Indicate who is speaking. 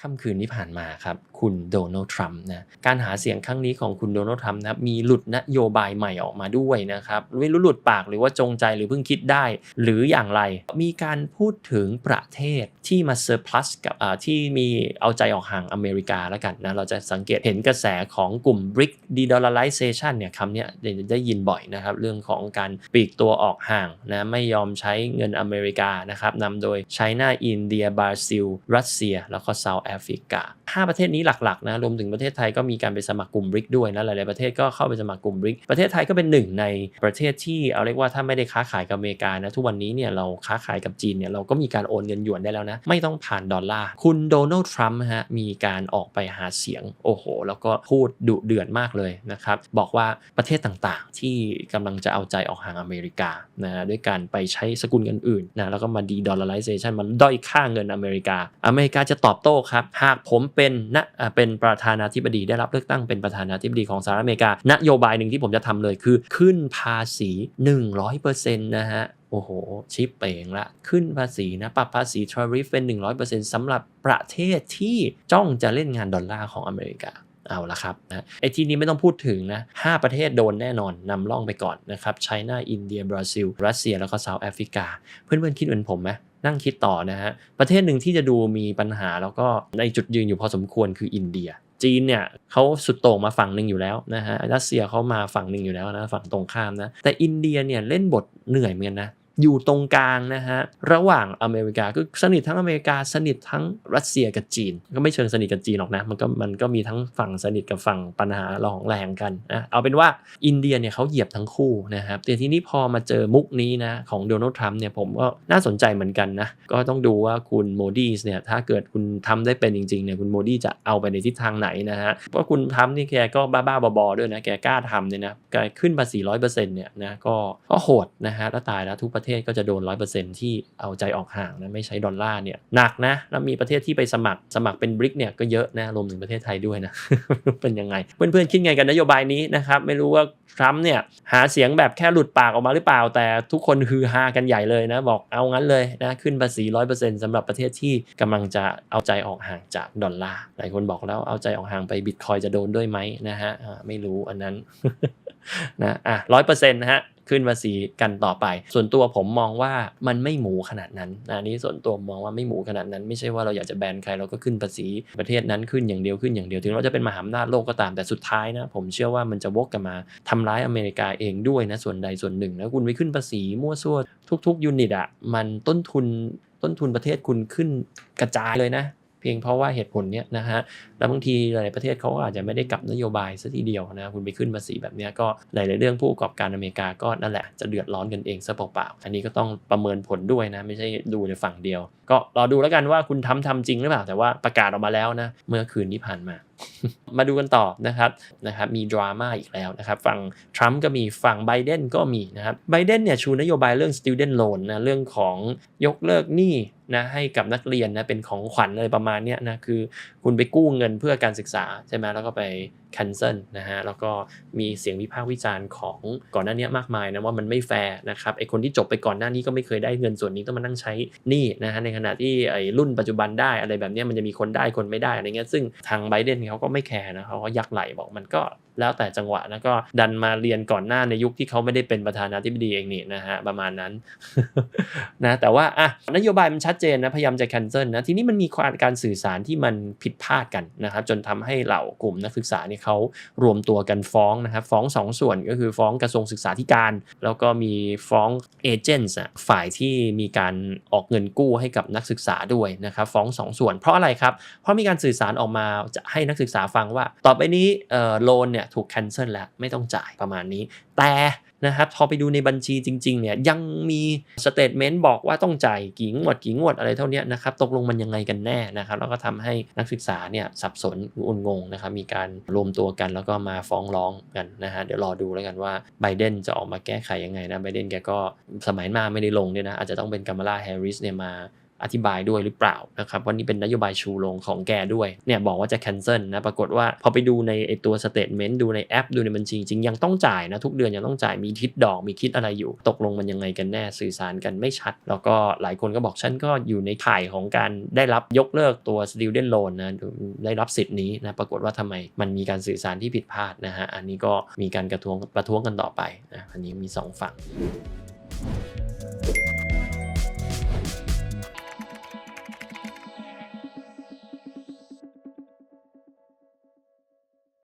Speaker 1: ค่ำคืนที่ผ่านมาครับ คุณโดนัลด์ทรัมป์นะการหาเสียงครั้งนี้ของคุณโดนัลด์ทรัมป์นะมีหลุดนโยบายใหม่ออกมาด้วยนะครับไม่รู้หลุดปากหรือว่าจงใจหรือเพิ่งคิดได้ หรืออย่างไร มีการพูดถึงประเทศที่มาเซอร์พลัสกับที่มีเอาใจออกห่างอเมริกาแล้วกันนะเราจะสังเกตเห็นกระแสของกลุ่ม BRIC de-dollarization เนี่ยคำนี้ได้ได้ยินบ่อยนะครับ เรื่องของการปีกตัวออกห่างนะไม่ยอมใช้เงินอเมริกานะครับนำโดยไชน่าอินเดียบราซิล รัสเซีย แล้วก็เซาท์แอฟริกาห้าประเทศนี้หลักๆนะรวมถึงประเทศไทยก็มีการไปสมัครกลุ่ม BRIC ด้วยนะหลายๆประเทศก็เข้าไปสมัครกลุ่ม BRIC ประเทศไทยก็เป็นหนึ่งในประเทศที่เอาเรียกว่าถ้าไม่ได้ค้าขายกับอเมริกานะทุกวันนี้เนี่ยเราค้าขายกับจีนเนี่ยเราก็มีการโอนเงินหยวนได้แล้วนะไม่ต้องผ่านดอลลาร์คุณโดนัลด์ทรัมป์ฮะมีการออกไปหาเสียงโอ้โห แล้วก็พูดดุเดือดมากเลยนะครับบอกว่าประเทศต่างๆ ที่กำลังจะเอาใจออกห่างอเมริกานะด้วยการไปใช้สกุลเงินอื่นนะแล้วก็มาดีดอลลาร์ไ z a t i o n มันด้อยค่าเงินอเมริกา อเมริกาจะตอบโต้ครับหากผมเป็นนะเป็นประธานาธิบดีได้รับเลือกตั้งเป็นประธานาธิบดีของสหรัฐอเมริกานโยบายหนึ่งที่ผมจะทำเลยคือขึ้นภาษี 100%นะฮะโอ้โห ชิปเป่งละ ขึ้นภาษีนะ ปรับภาษีทริฟเป็น 100%สำหรับประเทศที่จ้องจะเล่นงานดอลลาร์ของอเมริกาเอาละครับนะไอทีนี้ไม่ต้องพูดถึงนะห้าประเทศโดนแน่นอนนำล่องไปก่อนนะครับไชน่าอินเดีย บราซิล รัสเซีย แล้วก็เซาท์แอฟริกา เพื่อนๆ คิดเหมือนผมไหม นั่งคิดต่อนะฮะ ประเทศหนึ่งที่จะดูมีปัญหาแล้วก็ในจุดยืนอยู่พอสมควรคืออินเดีย จีนเนี่ยเขาสุดโต่งมาฝั่งหนึ่งอยู่แล้วนะฮะรัสเซียเขามาฝั่งหนึ่งอยู่แล้วนะฝั่งตรงข้ามนะแต่อินเดียเนี่ยเล่นบทเหนื่อยเหมือนกันนะ อยู่ตรงกลางนะฮะระหว่างอเมริกาก็สนิททั้งอเมริกาสนิททั้งรัสเซียกับจีน ก็ไม่เชิงสนิทกับจีนหรอกนะมันก็มันก็มีทั้งฝั่งสนิทกับฝั่งปัญหาระหองแรงกันนะเอาเป็นว่าอินเดียเนี่ยเขาเหยียบทั้งคู่นะครับแต่ทีนี้พอมาเจอมุกนี้นะของโดนัลด์ทรัมป์เนี่ยผมก็น่าสนใจเหมือนกันนะก็ต้องดูว่าคุณโมดีสเนี่ยถ้าเกิดคุณทำได้เป็นจริงๆเนี่ยคุณโมดีจะเอาไปในทิศทางไหนนะฮะเพราะคุณทำนี่แกก็บ้าๆบอๆด้วยนะแกกล้าทำเนี่ยนะแกขึ้นภาษีร้อยเปอร์เซ็นต์เนี่ยนะก็ก็โหดนะฮะแล้วตายแล้วทุกประเทศก็จะโดนร้อยเปอร์เซ็นที่เอาใจออกห่างนะไม่ใช้ดอลลาร์เนี่ยหนักนะแล้วมีประเทศที่ไปสมัครสมัครเป็นบริกเนี่ยก็เยอะนะรวมถึงประเทศไทยด้วยนะเป็นยังไง เพื่อนๆคิดไงกันนโยบายนี้นะครับไม่รู้ว่าทรัมป์เนี่ยหาเสียงแบบแค่หลุดปากออกมาหรือเปล่า แต่ทุกคนฮือฮากันใหญ่เลยนะ บอกเอางั้นเลยนะขึ้นภาษีร้อยเปอร์เซ็นต์สำหรับประเทศที่กำลังจะเอาใจออกห่างจากดอลลาร์หลายคนบอกแล้วเอาใจออกห่างไปบิตคอยจะโดนด้วยไหมนะฮะไม่รู้อันนั้นนะอะร้อยเปอร์เซ็นต์นะฮะ ขึ้นภาษีกันต่อไป ส่วนตัวผมมองว่ามันไม่หมูขนาดนั้นอันนี้ส่วนตัวมองว่าไม่หมูขนาดนั้น ไม่ใช่ว่าเราอยากจะแบนใครเราก็ขึ้นภาษีประเทศนั้นขึ้นอย่างเดียวขึ้นอย่างเดียวถึงเราจะเป็นมหาอำนาจโลกก็ตามแต่สุดท้ายนะผมเชื่อว่ามันจะวกกลับมาทำร้ายอเมริกาเองด้วยนะส่วนใดส่วนหนึ่งแล้วคุณไปขึ้นภาษีมั่วซั่วทุก ๆ ยูนิตอะมันต้นทุนต้นทุนประเทศคุณขึ้นกระจายเลยนะ เพียงเพราะว่าเหตุผลเนี้ยนะฮะแล้วบางทีหลายประเทศเขาก็อาจจะไม่ได้กลับนโยบายซะทีเดียวนะคุณไปขึ้นภาษีแบบเนี้ยก็หลาย ๆ เรื่องผู้ประกอบการอเมริกาก็นั่นแหละจะเดือดร้อนกันเองซะเปล่าๆอันนี้ก็ต้องประเมินผลด้วยนะไม่ใช่ดูในฝั่งเดียว ก็รอดูแล้วกันว่าคุณทำทำจริงหรือเปล่าแต่ว่าประกาศออกมาแล้วนะเมื่อคืนที่ผ่านมา มาดูกันต่อนะครับนะครับมีดราม่าอีกแล้วนะครับฝั่งทรัมป์ก็มีฝั่งไบเดนก็มีนะครับไบเดนเนี่ยชูนโยบายเรื่อง student loan นะเรื่องของยกเลิกหนี้นะให้กับนักเรียนนะเป็นของขวัญอะไรประมาณนี้นะคือคุณไปกู้เงินเพื่อการศึกษาใช่ไหมแล้วก็ไป cancel นะฮะแล้วก็มีเสียงวิพากษ์วิจารณ์ของก่อนหน้านี้มากมายนะว่ามันไม่แฟร์นะครับไอคนที่จบไปก่อนหน้านี้ก็ไม่เคยได้เงินส่วนนี้ต้องมานั่งใช้หนี้นะฮะในขณะที่ไอรุ่นปัจจุบันได้อะไรแบบนี้มันจะมีคนได้คนไม่ได้อะไรเงี้ยซึ่งทางไบเดนเขาก็ไม่แคร์นะเขาก็ยักไหลบอกมันก็ แล้วแต่จังหวะนะก็ดันมาเรียนก่อนหน้าในยุคที่เขาไม่ได้เป็นประธานาธิบดีเองนี่นะฮะประมาณนั้นนะแต่ว่าอะนโยบายมันชัดเจนนะพยายามจะ cancel นะทีนี้มันมีการสื่อสารที่มันผิดพลาดกันนะครับจนทำให้เหล่ากลุ่มนักศึกษาเนี่ยเขารวมตัวกันฟ้องนะครับฟ้องสองส่วนก็คือฟ้องกระทรวงศึกษาธิการ แล้วก็มีฟ้องเอเจนต์ฝ่ายที่มีการออกเงินกู้ให้กับนักศึกษาด้วยนะครับฟ้องสองส่วน เพราะอะไรครับเพราะมีการสื่อสารออกมาจะให้นักศึกษาฟังว่า ต่อไปนี้เอ่อโลนเนี่ยถูก cancel แล้วไม่ต้องจ่ายประมาณนี้ แต่นะครับพอไปดูในบัญชีจริงๆเนี่ยยังมีสเตทเมนต์บอกว่าต้องจ่ายกี่งวดกี่งวดอะไรเท่านี้นะครับตกลงมันยังไงกันแน่นะครับแล้วก็ทำให้นักศึกษาเนี่ยสับสนอุ่นงงนะครับมีการรวมตัวกันแล้วก็มาฟ้องร้องกันนะฮะเดี๋ยวรอดูแล้วกันว่าไบเดนจะออกมาแก้ไขยังไงนะไบเดนแกก็สมัยมาไม่ได้ลงเนี่ยนะอาจจะต้องเป็นกัมมาลาแฮร์ริสเนี่ยมา อธิบายด้วยหรือเปล่านะครับว่านี่เป็นนโยบายชูโรงของแกด้วยเนี่ยบอกว่าจะ cancel นะปรากฏว่าพอไปดูในไอตัว statement ดูในแอปดูในบัญชีจริงยังต้องจ่ายนะทุกเดือนยังต้องจ่ายมีคิดดอกมีคิดอะไรอยู่ ตกลงมันยังไงกันแน่สื่อสารกันไม่ชัด แล้วก็หลายคนก็บอกฉันก็อยู่ในข่ายของการได้รับยกเลิกตัว student loan นะได้รับสิทธิ์นี้นะปรากฏว่าทำไมมันมีการสื่อสารที่ผิดพลาดนะฮะอันนี้ก็มีการกระท้วงประท้วงกันต่อไปนะอันนี้มีสองฝั่ง